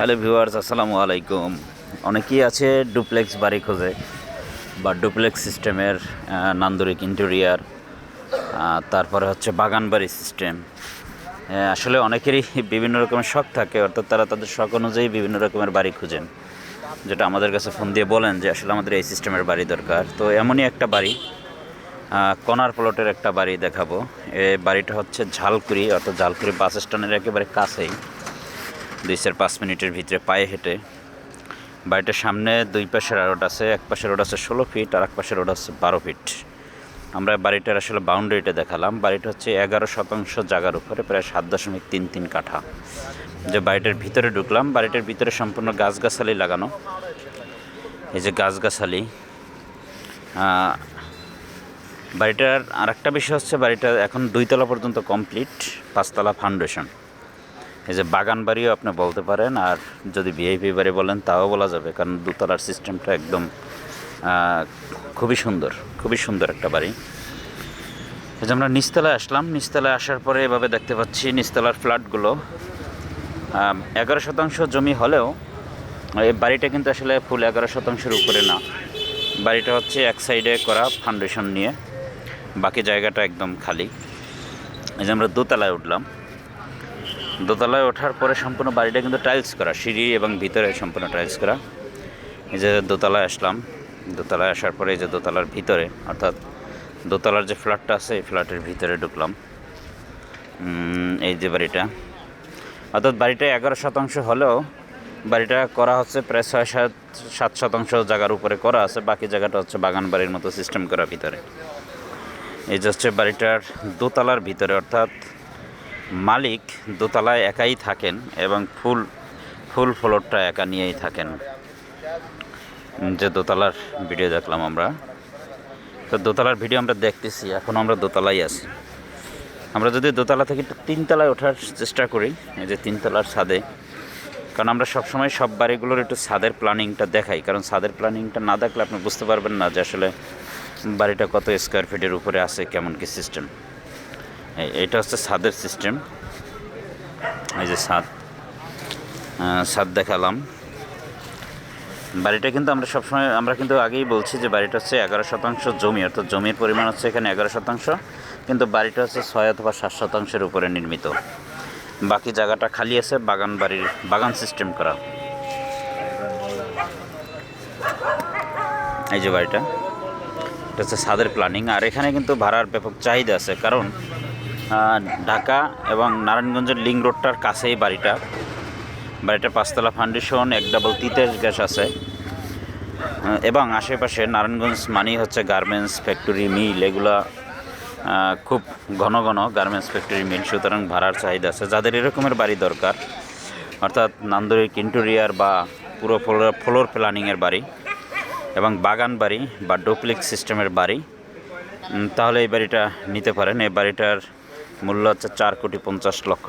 Hello viewers, আসসালামু আলাইকুম। অনেকেই আছে ডুপ্লেক্স বাড়ি খোঁজে বা ডুপ্লেক্স সিস্টেমের নান্দরিক ইন্টেরিয়ার তারপরে হচ্ছে বাগান বাড়ি সিস্টেম আসলে অনেকেরই বিভিন্ন রকমের শখ থাকে, অর্থাৎ তারা তাদের শখ অনুযায়ী বিভিন্ন রকমের বাড়ি খুঁজেন। যেটা আমাদের কাছে ফোন দিয়ে বলেন যে, আসলে আমাদের এই সিস্টেমের বাড়ি দরকার। তো এমনই একটা বাড়ি কনার প্লটের একটা বাড়ি দেখাবো। এ বাড়িটা হচ্ছে ঝালকুড়ি, অর্থাৎ ঝালকুড়ি বাস স্ট্যান্ডের একেবারে কাছেই। দুই চার পাঁচ মিনিটের ভিতরে পায়ে হেঁটে বাড়িটার সামনে দুই পাশে রোড আছে, এক পাশে রোড আছে ষোলো ফিট আর এক পাশে রোড আছে বারো ফিট আমরা বাড়িটার আসলে বাউন্ডারিটা দেখালাম। বাড়িটা হচ্ছে এগারো শতাংশ জায়গার উপরে, প্রায় সাত দশমিক তিন তিন কাঠা। যে বাড়িটার ভিতরে ঢুকলাম, বাড়িটার ভিতরে সম্পূর্ণ গাছগাছালি লাগানো। এই যে গাছগাছালি বাড়িটার আরেকটা বিষয় হচ্ছে বাড়িটা এখন দুইতলা পর্যন্ত কমপ্লিট পাঁচতলা ফাউন্ডেশন এই যে বাগান বাড়িও আপনি বলতে পারেন, আর যদি ভিআইপি বাড়ি বলেন তাও বলা যাবে, কারণ দুতলার সিস্টেমটা একদম খুবই সুন্দর খুবই সুন্দর একটা বাড়ি। এই যে আমরা নিচতলায় আসলাম, নিচতলায় আসার পরে এভাবে দেখতে পাচ্ছি নিচতলার ফ্ল্যাটগুলো। এগারো শতাংশ জমি হলেও, এই বাড়িটা কিন্তু আসলে ফুল এগারো শতাংশের উপরে না। বাড়িটা হচ্ছে এক সাইডে করা ফাউন্ডেশন নিয়ে, বাকি জায়গাটা একদম খালি। এই যে আমরা দোতলায় উঠলাম। দোতলায় ওঠার পরে সম্পূর্ণ বাড়িটা কিন্তু টাইলস করা, সিঁড়ি এবং ভিতরে সম্পূর্ণ টাইলস করা। এই যে দোতলায় আসলাম, দোতলায় আসার পরে এই যে দোতলার ভিতরে, অর্থাৎ দোতলার যে ফ্ল্যাটটা আছে, এই ফ্ল্যাটের ভিতরে ঢুকলাম। এই যে বাড়িটা। অর্থাৎ বাড়িটা এগারো শতাংশ হলেও বাড়িটা করা হচ্ছে প্রায় ছয় সাত সাত শতাংশ জায়গার উপরে করা আছে, বাকি জায়গাটা হচ্ছে বাগান বাড়ির মতো সিস্টেম করা ভিতরে। এই যে হচ্ছে বাড়িটার দোতলার ভিতরে, অর্থাৎ মালিক দোতলায় একাই থাকেন এবং ফুল ফুল ফ্লোরটা একা নিয়েই থাকেন। যে দোতলার ভিডিও দেখলাম আমরা। তো দোতলার ভিডিও আমরা দেখতেছি, এখন আমরা দোতলাই আছি। আমরা যদি দোতলা থেকে তিনতলায় ওঠার চেষ্টা করি, এই যে তিনতলার ছাদে, কারণ আমরা সবসময় সব বাড়িগুলোর একটু ছাদের প্ল্যানিংটা দেখাই। কারণ ছাদের প্ল্যানিংটা না দেখলে আপনি বুঝতে পারবেন না যে আসলে বাড়িটা কত স্কোয়ার ফিটের উপরে আছে, কেমন কি সিস্টেম এটা হচ্ছে ছাদের সিস্টেম। এই যে ছাদ ছাদ দেখালাম। বাড়িটা কিন্তু আমরা সবসময়, আমরা কিন্তু আগেই বলছি যে বাড়িটা হচ্ছে এগারো শতাংশ জমি, অর্থাৎ জমির পরিমাণ হচ্ছে এখানে এগারো শতাংশ, কিন্তু বাড়িটা হচ্ছে ছয় অথবা সাত শতাংশের উপরে নির্মিত। বাকি জায়গাটা খালি আছে, বাগান বাড়ির, বাগান সিস্টেম করা। এই যে বাড়িটা, এটা হচ্ছে ছাদের প্ল্যানিং। আর এখানে কিন্তু ভাড়ার ব্যাপক চাহিদা আছে, কারণ ঢাকা এবং নারায়ণগঞ্জের লিং রোডটার কাছেই বাড়িটা। বাড়িটা পাঁচতলা ফাউন্ডেশন, এক ডাবল তিতাস গ্যাস আছে। এবং আশেপাশে নারায়ণগঞ্জ মানেই হচ্ছে গার্মেন্টস, ফ্যাক্টরি, মিল, এগুলা খুব ঘন ঘন গার্মেন্টস, ফ্যাক্টরি, মিল। সুতরাং ভাড়ার চাহিদা আছে। যাদের এরকমের বাড়ি দরকার, অর্থাৎ নান্দরিক ইন্টেরিয়ার বা পুরো ফ্লোর ফ্লোর প্ল্যানিংয়ের বাড়ি এবং বাগান বাড়ি বা ডুপ্লেক্স সিস্টেমের বাড়ি তাহলে এই বাড়িটা নিতে পারেন। এই বাড়িটার মূল্য হচ্ছে চার কোটি পঞ্চাশ লক্ষ